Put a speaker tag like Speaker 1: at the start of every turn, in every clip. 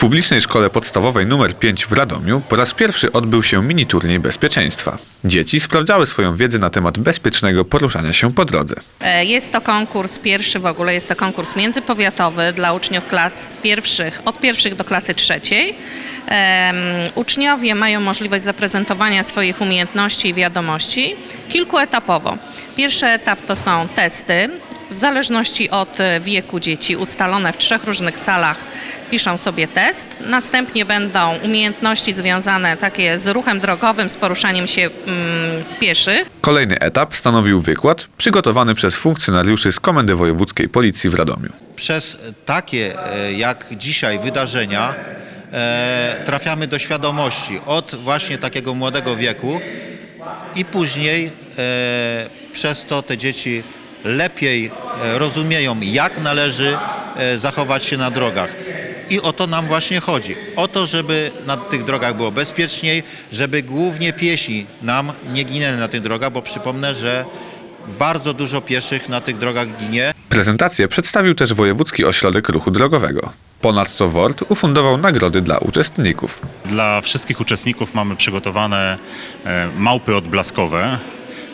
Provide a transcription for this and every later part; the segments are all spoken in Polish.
Speaker 1: publicznej szkole podstawowej nr 5 w Radomiu po raz pierwszy odbył się mini turniej bezpieczeństwa. Dzieci sprawdzały swoją wiedzę na temat bezpiecznego poruszania się po drodze.
Speaker 2: E, Jest to konkurs pierwszy w ogóle, jest to konkurs międzypowiatowy dla uczniów klas pierwszych, od pierwszych do klasy trzeciej. Em, Uczniowie mają możliwość zaprezentowania swoich umiejętności i wiadomości kilkuetapowo. Pierwszy etap to są testy. W zależności od e, wieku dzieci ustalone w trzech różnych salach piszą sobie test. Następnie będą umiejętności związane takie z ruchem drogowym, z poruszaniem się mm, w pieszych.
Speaker 1: Kolejny etap stanowił wykład przygotowany przez funkcjonariuszy z Komendy Wojewódzkiej Policji w Radomiu.
Speaker 3: Przez takie e, jak dzisiaj wydarzenia e, trafiamy do świadomości od właśnie takiego młodego wieku i później przez to te dzieci lepiej e, rozumieją, jak należy e, zachować się na drogach. I o to nam właśnie chodzi. O to, żeby na tych drogach było bezpieczniej, żeby głównie piesi nam nie ginęli na tych drogach, bo przypomnę, że bardzo dużo pieszych na tych drogach ginie.
Speaker 1: Prezentację przedstawił też Wojewódzki Ośrodek Ruchu Drogowego. Ponadto WORD ufundował nagrody dla uczestników.
Speaker 4: Dla wszystkich uczestników mamy przygotowane e, małpy odblaskowe,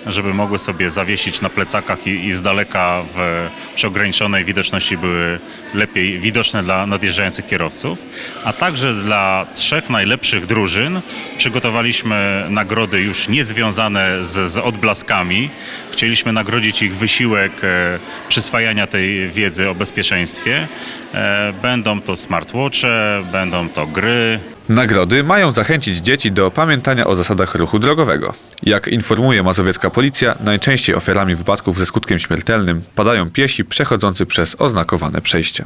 Speaker 4: żeby mogły sobie zawiesić na plecakach i, i z daleka w, przy ograniczonej widoczności były lepiej widoczne dla nadjeżdżających kierowców. A także dla trzech najlepszych drużyn przygotowaliśmy nagrody już niezwiązane z, z odblaskami. Chcieliśmy nagrodzić ich wysiłek e, przyswajania tej wiedzy o bezpieczeństwie. E, będą to smartwatche, będą to gry,
Speaker 1: Nagrody mają zachęcić dzieci do pamiętania o zasadach ruchu drogowego. Jak informuje mazowiecka policja, najczęściej ofiarami wypadków ze skutkiem śmiertelnym padają piesi przechodzący przez oznakowane przejście.